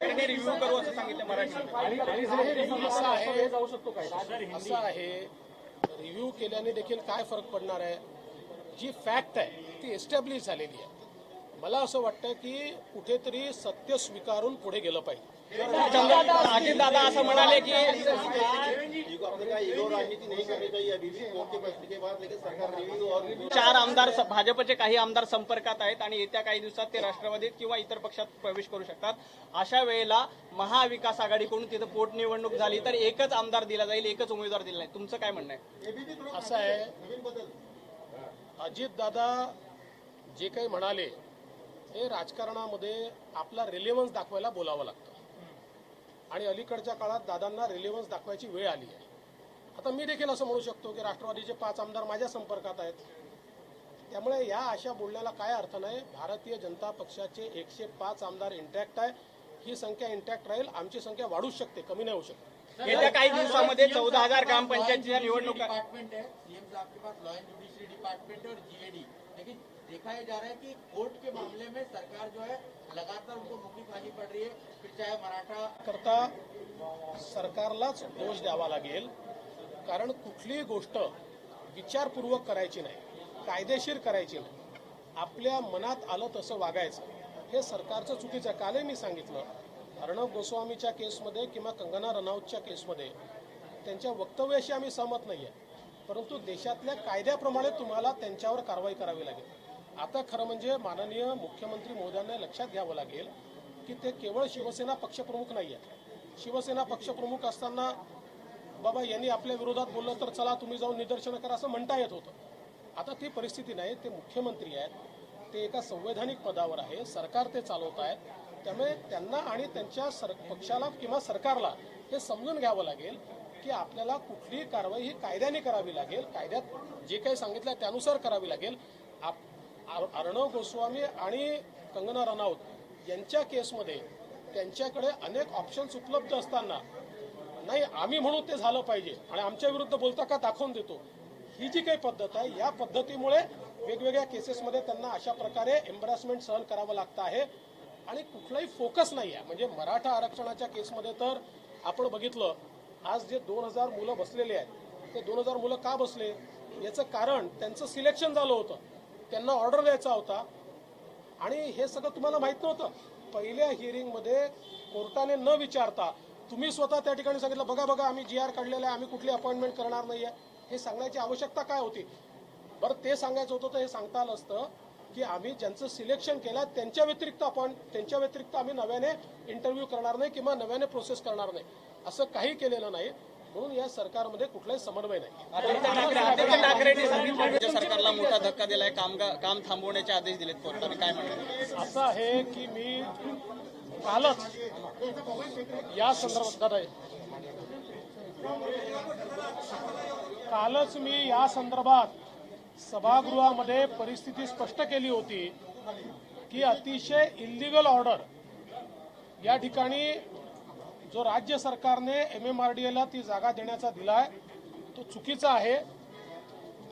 Review करू असं सांगितलं मराठी असं आहे. असं आहे. रिव्ह्यू केल्याने देखील काय फरक पडणार आहे? जी फॅक्ट आहे ती एस्टॅब्लिश झालेली आहे. मला असं वाटतं की कुठेतरी सत्य स्वीकारून पुढे गेलं पाहिजे. दादा असं म्हणाले की चार आमदार स- भाजपचे काही आमदार संपर्कात आहेत आणि येत्या काही दिवसात ते राष्ट्रवादीत किंवा इतर पक्षात प्रवेश करू शकतात. अशा वेळेला महाविकास आघाडीकडून तिथं पोटनिवडणूक झाली तर एकच आमदार दिला जाईल एकच उमेदवार दिला नाही. तुमचं काय म्हणणं आहे? असं आहे. अजित दादा जे काही म्हणाले हे राजकारणामध्ये आपला रिलेव्हन्स दाखवायला बोलावं लागतं. आणि अलीकडच्या काळात दादांना रिलेव्हन्स दाखवायची वेळ आली आहे. आता मी देखील असं म्हणू शकतो की राष्ट्रवादीचे पाच आमदार माझ्या संपर्कात आहेत. त्यामुळे या अशा बोलण्याला काय अर्थ नाही? भारतीय जनता पक्षाचे एकशे पाच आमदार इंटॅक्ट आहे. ही संख्या इंटॅक्ट राहील. आमची संख्या वाढूच शकते कमी नाही होऊ शकते. येत्या काही दिवसामध्ये चौदा हजार ग्रामपंचायतीच्या निवडणुका डिपार्टमेंट है सीएम साहब के पास लॉ एंड जुडिशरी डिपार्टमेंट और जीएडी लेकिन देखा ये जा रहा है कि कोर्ट के मामले में सरकार जो है लगातार उनको मुक्ति खानी पड़ रही है। फिर चाहे मराठा करता सरकारलाच दोष द्यावा लागेल. कारण कुठलीही गोष्ट विचारपूर्वक करायची नाही कायदेशीर करायची नाही. आपल्या मनात आलं तसं वागायचं. हे सरकारचं चुकीचं आहे. कालही मी सांगितलं अर्णब गोस्वामीच्या केसमध्ये किंवा कंगना रनौतच्या केसमध्ये त्यांच्या वक्तव्याशी आम्ही सहमत नाही आहे परंतु देशातल्या कायद्याप्रमाणे तुम्हाला त्यांच्यावर कारवाई करावी लागेल. आता खरं म्हणजे माननीय मुख्यमंत्री मोदयांना लक्षात घ्यावं लागेल की ते केवळ शिवसेना पक्षप्रमुख नाही आहे शिवसेना पक्षप्रमुख असताना बाबा यांनी आपल्या विरोधात बोललं तर चला तुम्ही जाऊन निदर्शनं करा असं म्हणता येत होतं. आता ती परिस्थिती नाही ते मुख्यमंत्री आहेत. ते एका संवैधानिक पदावर आहे सरकार ते चालवत आहेत. त्यामुळे त्यांना आणि त्यांच्या सर पक्षाला किंवा सरकारला हे समजून घ्यावं लागेल की आपल्याला कुठलीही कारवाई ही कायद्याने करावी लागेल. कायद्यात जे काही सांगितलं आहे त्यानुसार करावी लागेल. आप आर- अर्णव गोस्वामी आणि कंगना रनौत यांच्या केसमध्ये त्यांच्याकडे अनेक ऑप्शन्स उपलब्ध असताना नाही आम्ही म्हणू ते झालं पाहिजे. आणि आमच्या विरुद्ध बोलता का दाखवून देतो. ही जी काही पद्धत आहे या पद्धतीमुळे वेगवेगळ्या केसेसमध्ये त्यांना अशा प्रकारे एम्बॅरसमेंट सहन करावं लागतं आहे. आणि कुठलाही फोकस नाही आहे. म्हणजे मराठा आरक्षणाच्या केसमध्ये तर आपण बघितलं आज जे दोन हजार मुलं बसलेले आहेत ते दोन हजार मुलं का बसले? याचं कारण त्यांचं सिलेक्शन झालं होतं. त्यांना ऑर्डर द्यायचा होता. आणि हे सगळं तुम्हाला माहीत नव्हतं. पहिल्या हिअरिंगमध्ये कोर्टाने न विचारता तुम्ही स्वतः त्या ठिकाणी सांगितलं बघा बघा आम्ही जी आर काढलेला आहे आम्ही कुठली अपॉइंटमेंट करणार नाहीये. हे सांगण्याची आवश्यकता काय होती? बरं ते सांगायचं होतं तर हे सांगता आलं असतं की आम्ही ज्यांचं सिलेक्शन केलं त्यांच्या व्यतिरिक्त अपॉइंट त्यांच्या व्यतिरिक्त आम्ही नव्याने इंटरव्ह्यू करणार नाही किंवा नव्याने प्रोसेस करणार नाही. असं काही केलेलं नाही. म्हणून या सरकारमध्ये कुठलाही समन्वय नाही. सरकारला मोठा धक्का दिलाय काम काम थांबवण्याचे आदेश दिलेत कोर्टाने. काय म्हणतात असं आहे की मी कालच या संदर्भात दादा कालच मी या संदर्भात सभागृहामध्ये परिस्थिती स्पष्ट केली होती की अतिशय इल्लिगल ऑर्डर या ठिकाणी जो राज्य सरकारने एम एम आर डी एला ती जागा देण्याचा दिलाय तो चुकीचा आहे.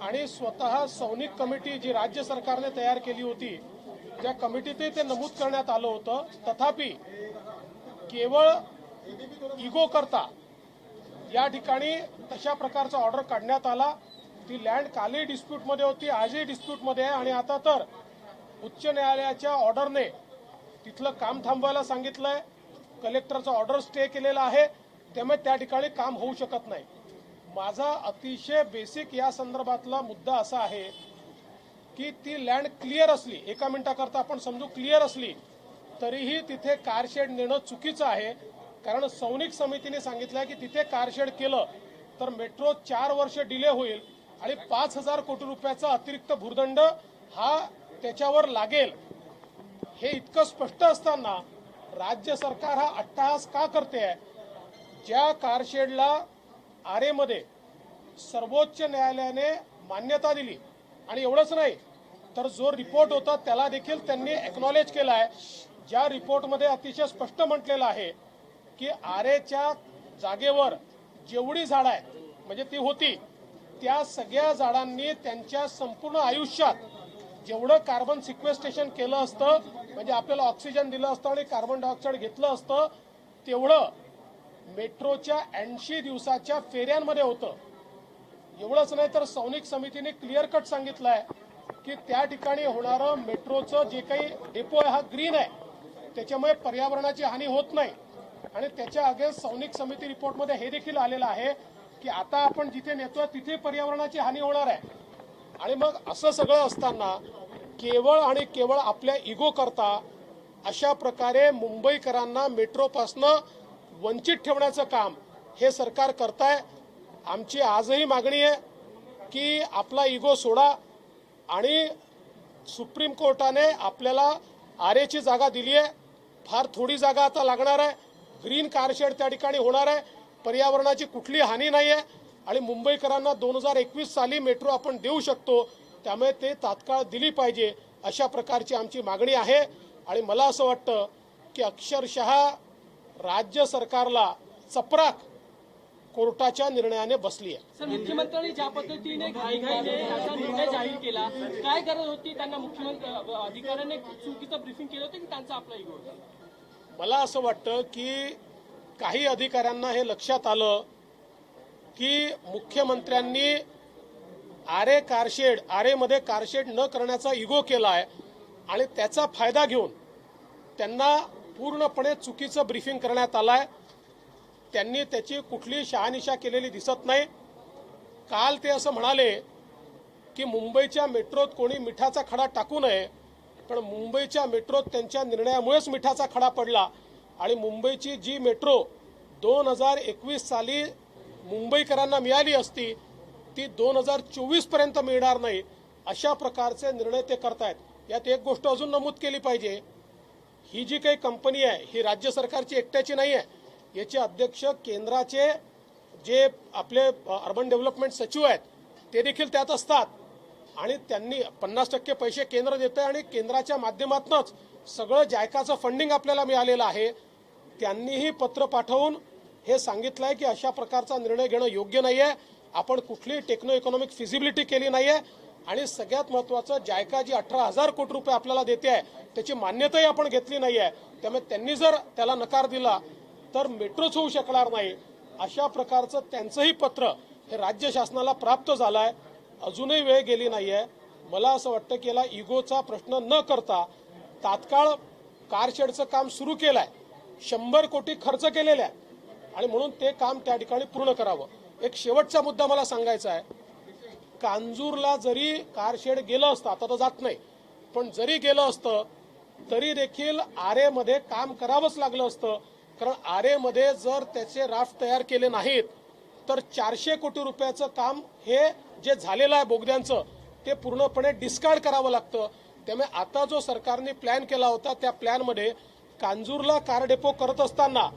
आणि स्वतः सौनिक कमिटी जी राज्य सरकारने तयार केली होती त्या कमिटीतही ते नमूद करण्यात आलं होतं तथापि केवळ इगो करता या ठिकाणी तशा प्रकारचा ऑर्डर काढण्यात आला. ती लँड कालही डिस्प्यूटमध्ये होती आजही डिस्प्यूटमध्ये आहे आणि आता तर उच्च न्यायालयाच्या ऑर्डरने तिथलं काम थांबवायला सांगितलंय. कलेक्टरचा ऑर्डर स्टे केलेला आहे. त्यामुळे त्या ठिकाणी काम होऊ शकत नाही. माझा अतिशय बेसिक या संदर्भातला मुद्दा असा आहे की ती लँड क्लिअर असली एका मिनिटाकरता आपण समजू क्लिअर असली तरीही तिथे कारशेड नेणं चुकीचं आहे. कारण सौनिक समितीने सांगितलं की तिथे कारशेड केलं तर मेट्रो चार वर्ष डिले होईल आणि पाच हजार कोटी रुपयाचा अतिरिक्त भूर्दंड हा त्याच्यावर लागेल. हे इतकं स्पष्ट असताना राज्य सरकार हा अट्टहास का करते आहे ज्या कारशेडला आरेमध्ये सर्वोच्च न्यायालयाने मान्यता दिली आणि एवढंच नाही तर जो रिपोर्ट होता त्याला देखील त्यांनी एक्नॉलेज केला आहे. ज्या रिपोर्टमध्ये अतिशय स्पष्ट म्हटलेलं आहे की आरेच्या जागेवर जेवढी झाडं आहेत म्हणजे ती होती त्या सगळ्या झाडांनी त्यांच्या संपूर्ण आयुष्यात जेवढं कार्बन सिक्वेस्टेशन केलं असतं म्हणजे आपल्याला ऑक्सिजन दिलं असतं आणि कार्बन डायऑक्साईड घेतलं असतं तेवढं मेट्रोच्या ऐंशी दिवसाच्या फेऱ्यांमध्ये होतं. एवढंच नाही तर सौनिक समितीने क्लिअर कट सांगितलं आहे की त्या ठिकाणी होणारं मेट्रोचं जे काही डेपो आहे हा ग्रीन आहे. त्याच्यामुळे पर्यावरणाची हानी होत नाही. आणि त्याच्या अगेन्स्ट सौनिक समिती रिपोर्टमध्ये हे देखील आलेलं आहे की आता आपण जिथे नेतोय तिथे पर्यावरणाची हानी होणार आहे. आणि मग असं सगळं असताना केवळ आणि केवळ आपल्या इगो करता अशा प्रकारे मुंबईकरांना मेट्रोपासनं वंचित ठेवण्याचं काम हे सरकार करताय. आमची आजही मागणी आहे की आपला इगो सोडा. आणि सुप्रीम कोर्टाने आपल्याला आरेची जागा दिली आहे. फार थोडी जागा आता लागणार आहे. ग्रीन कारशेड त्या ठिकाणी होणार आहे. पर्यावरणाची कुठली हानी नाही आहे. आणि मुंबईकरांना दोन हजार एकवीस साली मेट्रो आपण देऊ शकतो. त्यामुळे ते तात्काळ दिली पाहिजे अशा प्रकारची आमची मागणी आहे. आणि मला असं वाटतं की अक्षरशः राज्य सरकारला चपराक कोर्टाच्या निर्णयाने बसली आहे. मुख्यमंत्र्यांनी ज्या पद्धतीने घाईघाईने निर्णय जाहीर केला काय गरज होती त्यांना मुख्यमंत्री अधिकाऱ्यांनी चुकीचं ब्रिफिंग केलं होतं की त्यांचा आपला इगो मला असं वाटतं की काही अधिकाऱ्यांना हे लक्षात आलं की मुख्यमंत्र्यांनी आरे कारशेड आरेमध्ये कारशेड न करण्याचा इगो केलाय आणि त्याचा फायदा घेऊन त्यांना पूर्णपणे चुकीचं ब्रीफिंग करण्यात आलंय. त्यांनी त्याची कुठली शहानिशा केलेली दिसत नाही. काल ते असं म्हणाले की मुंबईच्या मेट्रोत कोणी मिठाचा खडा टाकू नये पण मुंबईच्या मेट्रोत त्यांच्या निर्णयामुळेच मिठाचा खडा पडला आणि मुंबईची जी मेट्रो दोन हजार एकवीस साली मुंबईकरांना मिळाली असती ती दोन हजार चोवीसपर्यंत मिळणार नाही अशा प्रकारचे निर्णय ते करतायत. यात एक गोष्ट अजून नमूद केली पाहिजे. ही जी काही कंपनी आहे ही राज्य सरकारची एकट्याची नाही आहे याचे अध्यक्ष केंद्राचे जे आपले अर्बन डेव्हलपमेंट सचिव आहेत ते देखील त्यात असतात. आणि त्यांनी पन्नास टक्के पैसे केंद्र देत आहे आणि केंद्राच्या माध्यमातूनच सगळं जायकाचं फंडिंग आपल्याला मिळालेलं आहे. त्यांनीही पत्र पाठवून हे सांगितलं आहे की अशा प्रकारचा निर्णय घेणं योग्य नाही आहे आपण कुठलीही टेक्नो इकॉनॉमिक फिजिबिलिटी केली नाही आहे आणि सगळ्यात महत्वाचं जायका जी अठरा हजार कोटी रुपये आपल्याला देते आहे त्याची मान्यताही आपण घेतली नाही आहे त्यामुळे त्यांनी जर त्याला नकार दिला तर मेट्रोच होऊ शकणार नाही. अशा प्रकारचं त्यांचंही पत्र हे राज्य शासनाला प्राप्त झालं आहे अजूनही वेळ गेली नाही आहे मला असं वाटतं की याला इगोचा प्रश्न न करता तात्काळ कारशेडचं काम सुरू केलं आहे शंभर कोटी खर्च केलेले आहे आणि म्हणून ते काम त्या ठिकाणी पूर्ण करावं. एक शेवटचा मुद्दा मला सांगायचा आहे. कांजूरला जरी कारशेड गेलं असतं आता तर जात नाही पण जरी गेलं असतं तरी देखील आरेमध्ये काम करावंच लागलं असतं. कारण आरेमध्ये जर त्याचे राफ्ट तयार केले नाहीत तर चारशे कोटी रुपयाचं काम हे जे झालेलं आहे बोगद्यांचं ते पूर्णपणे डिस्कार्ड करावं लागतं. त्यामुळे आता जो सरकारने प्लॅन केला होता त्या प्लॅनमध्ये कांजूरला कार डेपो करत असताना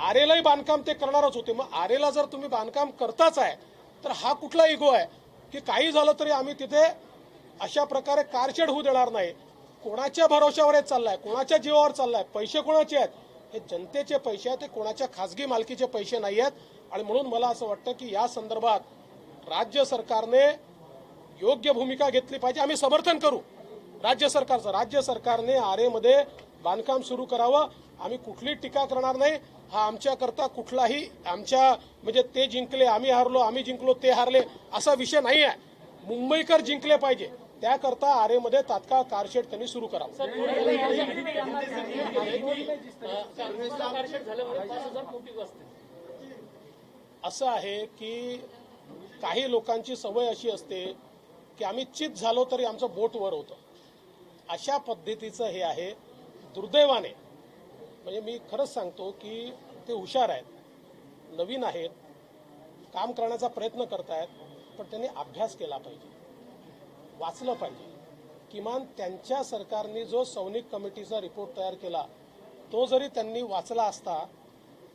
आरेलाही बांधकाम ते करणारच होते. मग आरेला जर तुम्ही बांधकाम करताच आहे तर हा कुठला इगो आहे? की काही झालं तरी आम्ही तिथे अशा प्रकारे कारशेड होऊ देणार नाही. कोणाच्या भरोशावर चाललाय? कोणाच्या जीवावर चाललाय? पैसे कोणाचे आहेत? हे जनतेचे पैसे आहेत ते कोणाच्या खासगी मालकीचे पैसे नाही आहेत. आणि म्हणून मला असं वाटतं की या संदर्भात राज्य सरकारने योग्य भूमिका घेतली पाहिजे. आम्ही समर्थन करू. राज्य सरकारचं राज्य सरकारने आरेमध्ये बांधकाम सुरू करावं. आम्ही कुठली टीका करणार नाही. हा आमच्याकरता कुठलाही आमच्या म्हणजे ते जिंकले आम्ही हारलो आम्ही जिंकलो ते हारले असा विषय नाही आहे मुंबईकर जिंकले पाहिजे. त्याकरता आरेमध्ये तात्काळ कारशेड त्यांनी सुरू करावं. असं आहे की काही लोकांची सवय अशी असते की आम्ही चित झालो तरी आमचं बोट वर होतं. अशा पद्धतीचं हे आहे. दुर्दैवाने म्हणजे मी खरंच सांगतो की ते हुशार आहेत नवीन आहेत काम करण्याचा प्रयत्न करतायत पण त्यांनी अभ्यास केला पाहिजे. वाचलं पाहिजे. किमान त्यांच्या सरकारने जो सैनिक कमिटीचा रिपोर्ट तयार केला तो जरी त्यांनी वाचला असता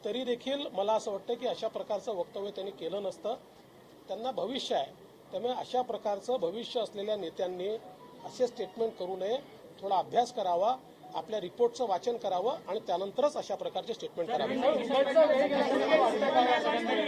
तरी देखील मला असं वाटतं की अशा प्रकारचं वक्तव्य त्यांनी केलं नसतं. त्यांना भविष्य आहे. त्यामुळे अशा प्रकारचं भविष्य असलेल्या नेत्यांनी असे स्टेटमेंट करू नये. थोडा अभ्यास करावा आपल्या रिपोर्टचं वाचन करावं आणि त्यानंतरच अशा प्रकारचे स्टेटमेंट करावे.